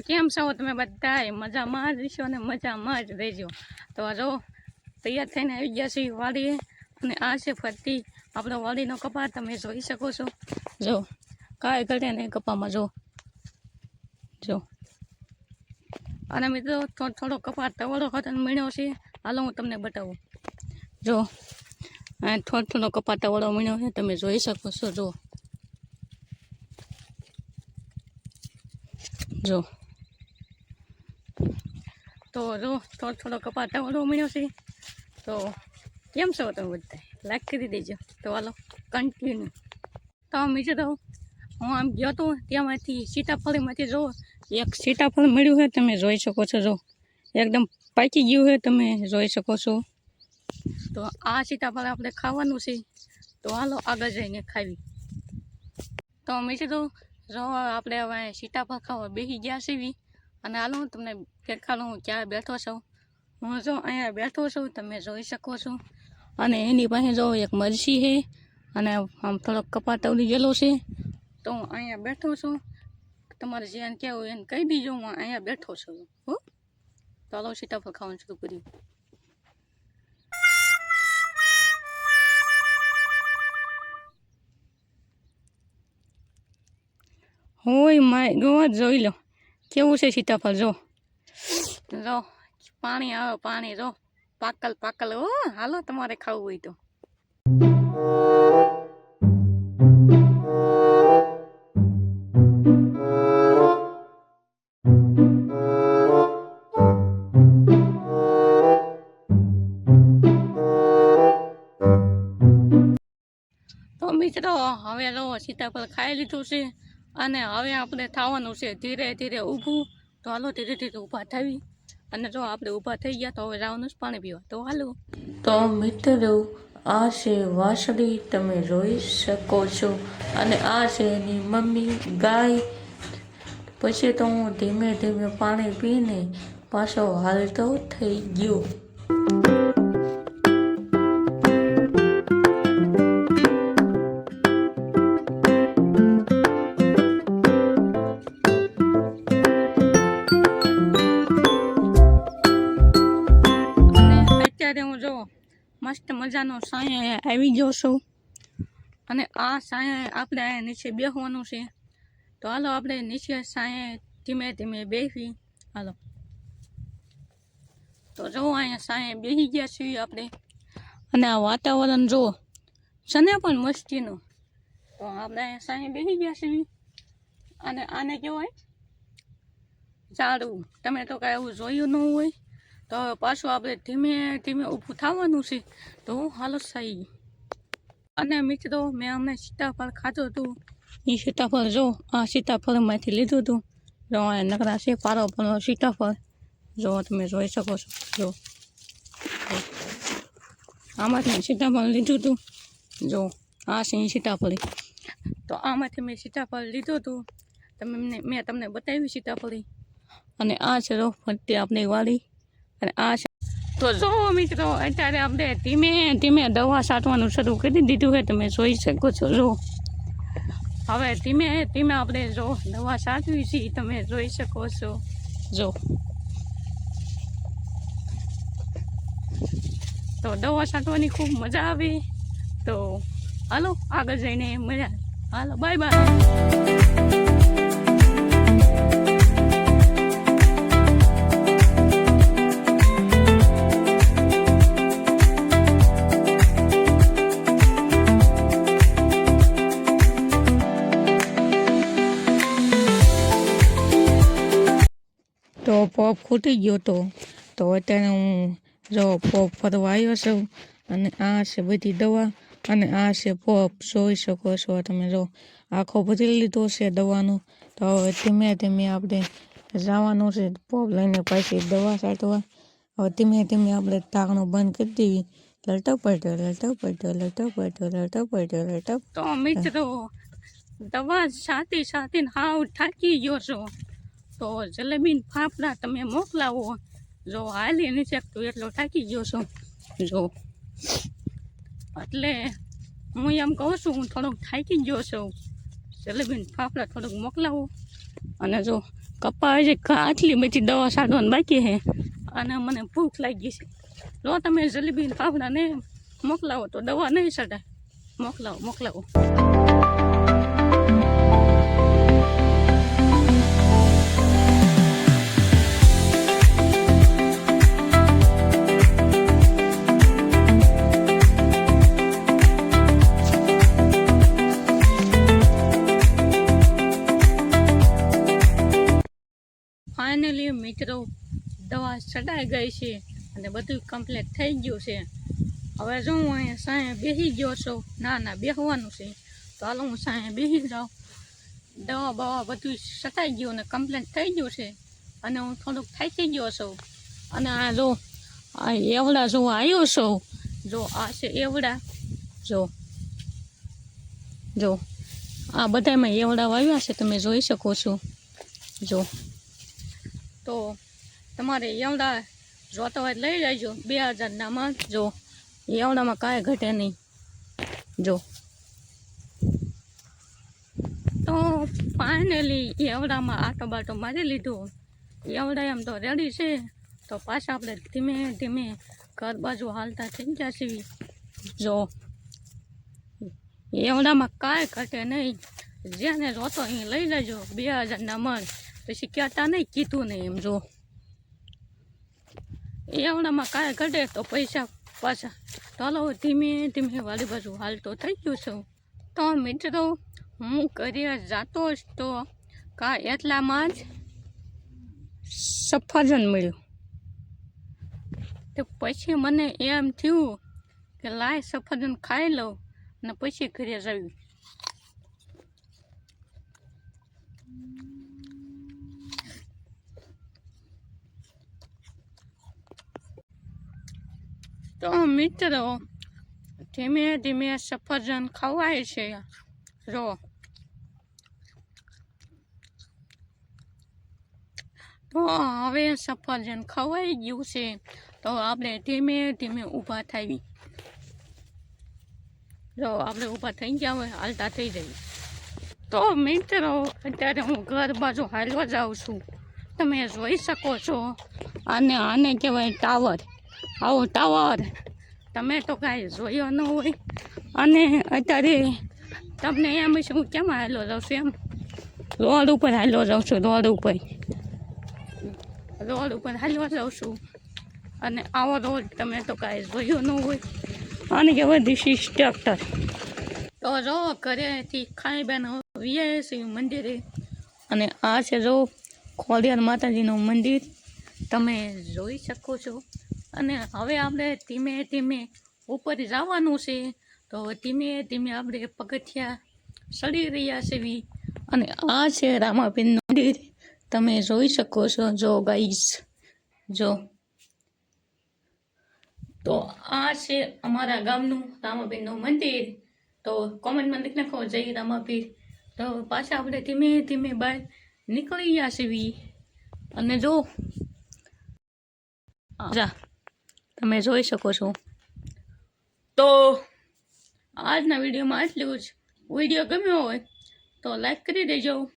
કેમ છો તમે બધાય? મજામાં જ રહીશો અને મજામાં જ રહેજો. તો જો તૈયાર થઈને આવી ગયા છીએ વાડીએ. અને આ છે ફરતી, આપણો વાડીનો કપા તમે જોઈ શકો છો. જો, કાંઈ ઘટે નહીં કપામાં, જો. જો. અને મિત્રો, થોડો થોડો કપા તવડો ખતન મીણ્યો છે. હાલો, હું તમને બતાવું. જો થોડો થોડો કપા તવડો મીણ્યો છે. તમે જોઈ શકો છો, જો. જો. તો જો, થોડો થોડો કપા તવડો મળ્યો છે. તો કેમ છો તમે બધા? લાઈક કરી દેજો. તો હાલો કન્ટિન્યુ તો મિત્રો હું આમ ગયો તો ત્યાંમાંથી સીતાફળીમાંથી જો, એક સીતાફળ મળ્યું છે તમે જોઈ શકો છો, જો. એકદમ પાકી ગયું છે તમે જોઈ શકો છો. તો આ સીતાફળ આપણે ખાવાનું છે. તો હાલો, આગળ જઈને ખાવી. તો મિત્રો જો, આપણે હવે સીતાફળ ખાવા બેસી ગયા છીએ. અને હાલો હું તમને દેખાડું હું ક્યાં બેઠો છું? હું જો અહીંયા બેઠો છું, તમે જોઈ શકો છો. અને એની પાસે જો એક મરસી છે અને આમ થોડોક કપાટ ઉડી ગયેલો છે. તો હું અહીંયા બેઠો છું. તમારે જેને કહેવું એને કહી દીજો, હું અહીંયા બેઠો છું. હો? તો હાલો સીતાફળ ખાવાનું શરૂ કર્યું હોય માય ગોવા જોઈ લો. કેવું છે સીતાફળ, જો. જો, પાણી આવે, પાણી, જો. પાકલ પાકલ ઓ હાલો તમારે ખાવું હોય તો. તો મિત્રો, હવે જો સીતાફળ ખાઈ લીધું છે. અને હવે આપણે થવાનું છે ધીરે ધીરે ઊભું. તો હાલો ધીરે ધીરે ઊભા થવી. અને જો આપણે ઊભા થઈ ગયા તો હવે જવાનું જ પાણી પીવા. તો હાલો. તો મિત્રો, આ છે વાસળી તમે જોઈ શકો છો. અને આ છે એની મમ્મી ગાય. પછી તો હું ધીમે ધીમે પાણી પીને પાછો હાલતો થઈ ગયો. મજાનો સાયા આવી ગયો છું. અને આ સાયા આપણે અહીંયા નીચે બેસવાનું છે. તો હાલો આપણે નીચે સાયા ધીમે ધીમે બેસી હાલો. તો જો અહીંયા સાયા બેસી ગયા છીએ આપણે. અને આ વાતાવરણ જુઓ છે પણ મસ્તીનું. તો આપણે અહીંયા સાયા બેસી ગયા છીએ. અને આને કહેવાય ઝાડવું. તમે તો કાંઈ એવું જોયું ન હોય. તો પાછું આપણે ધીમે ધીમે ઊભું થવાનું છે. તો હું હાલત થઈ અને મિત્રો, મેં હમણાં સીતાફળ ખાધું હતું. એ સીતાફળ જો, આ સીતાફળમાંથી લીધું હતું. જો, આ નકરા છે, પારો પારો સીતાફળ. જો, તમે જોઈ શકો છો. જો. આમાંથી સીતાફળ લીધું હતું. જો, આ છે સીતાફળી. તો આમાંથી મેં સીતાફળ લીધું હતું. તમે મેં તમને બતાવ્યું સીતાફળી. અને આ છે જો, ફરતી આપણી વાડી. અને આ છે. તો જો. મિત્રો અત્યારે આપણે ધીમે ધીમે દવા છાંટવાનું શરૂ કરી દીધું છે. તમે જોઈ શકો છો જો. હવે ધીમે ધીમે આપણે જો દવા છાંટવી છે તમે જોઈ શકો છો. જો. તો દવા છાંટવાની ખૂબ મજા આવી. તો હાલો આગળ જઈને મજા. હાલો બાય બાય ખૂટી ગયો તો તો અત્યારે હું જો પોપ ફરવા આવ્યો છું અને આ છે બધી દવા અને આ છે પોપ. જોઈ શકો છો તમે જો આખો ભરી લીધો છે દવાનો. તો હવે ધીમે ધીમે આપણે જવાનું છે પોપ લઈને પાછી દવા છાંટવા હવે ધીમે ધીમે આપણે તાકણું બંધ કરી દેવી. લટો પડ્યો લટો પડ્યો લટો પડ્યો લટો પડ્યો લટો તો મિત્રો, દવા છાંટી છાંટીને હાવ થાકી ગયો છો. તો જલેબીન ફાફડા તમે મોકલાવો. જો હાલી નથી શકતું, એટલો થાકી ગયો છું. જો. એટલે હું એમ કહું છું, હું થોડોક થાકી ગયો છું. જલેબીન ફાફડા થોડુંક મોકલાવો. અને જો કપા જે આટલી બધી દવા સાડવાની બાકી છે. અને મને ભૂખ લાગી છે. જો તમે જલેબીન ફાફડાને મોકલાવો તો દવા નહીં સડાય. મોકલાવો મોકલાવો. ફાઇનલી મિત્રો, દવા ચડાઈ ગઈ છે અને બધું કમ્પ્લીટ થઈ ગયું છે. હવે જો હું અહીંયા સાંજે બેસી ગયો છું, ના ના બેસવાનું છે. તો હાલો હું સાંજે બેસી જાઉં. દવા બવા બધું છટાઈ ગયું અને કમ્પ્લીટ થઈ ગયું છે અને હું થોડુંક થાકી ગયો છું. અને આ જો, આ એવડા જો આવ્યો છું, જો આ છે એવડા, જો જો, આ બધામાં એવડા વાવ્યા છે, તમે જોઈ શકો છો. જો તો તમારે એવડા જોતા હોય લઈ જાયજો બે હજારનામાં જો એવડામાં કાંઈ ઘટે નહીં. જો. તો ફાઇનલી એવડામાં આટો બાટો મારી લીધો. એવડા એમ તો રેડી છે. તો પાછા આપણે ધીમે ધીમે ઘર બાજુ હાલતા થઈ જશે જો. એવડામાં કાંઈ ઘટે નહીં. જેને જોતો અહીં લઈ લેજો. બે હજારના મન પછી કહેતા નહીં કીધું નહીં એમ જો. એવડામાં કાંઈ ઘટે તો પૈસા પાછા. ચાલો ધીમે ધીમે વાલી બાજુ હાલતો થઈ ગયું છું. તો મિત્રો, હું કરીએ જાતો જ તો કા એટલામાં જ સફરજન મળ્યું. તો પછી મને એમ થયું કે લાય સફરજન ખાઈ લઉં અને પછી ઘરે જવી તો મિત્રો ધીમે ધીમે સફરજન ખવાય છે. રો તો હવે સફરજન ખવાઈ ગયું છે. તો આપણે ધીમે ધીમે ઊભા થઈ જો, આપણે ઊભા થઈ ગયા હોય, હાલતા થઈ જઈએ. તો મિત્રો, અત્યારે હું ઘર બાજુ હાલવા જાઉં છું. તમે જોઈ શકો છો. અને આને કહેવાય ટાવર. આવો ટાવર. તમે તો કાંઈ જોયો ન હોય. અને અત્યારે તમને એમ છે, હું કેમ હાલો રહું છું એમ? રોડ ઉપર હાલો રહું છું, રોડ ઉપર. રોડ ઉપર હાલો રહું છું. અને આવો રોડ તમે તો કાંઈ જોયો ન હોય. અને કહેવાય ધીસ ઇઝ ટ્રેક્ટર તો જો ઘરેથી ખાઈ બેન વીઆઈ મંદિરે. અને આ છે જો ખોડિયાર માતાજીનું મંદિર. તમે જોઈ શકો છો. અને હવે આપણે ધીમે ધીમે ઉપર જવાનું છે. તો ધીમે ધીમે આપણે પગથિયા સડી રહ્યા છે અને આ છે રામાબેન મંદિર. તમે જોઈ શકો છો, જો ગાઈસ જો. તો આ છે અમારા ગામનું રામાબેનનું મંદિર. તો કોમેન્ટમાં લખી નાખો, જય રામાબીર તો પાછા આપણે ધીમે ધીમે બહાર નીકળી ગયા છે અને જો. જા. તમે જોઈ શકો છો. તો આજના વિડીયોમાં આટલું જ. વીડિયો ગમ્યો હોય તો લાઈક કરી દેજો.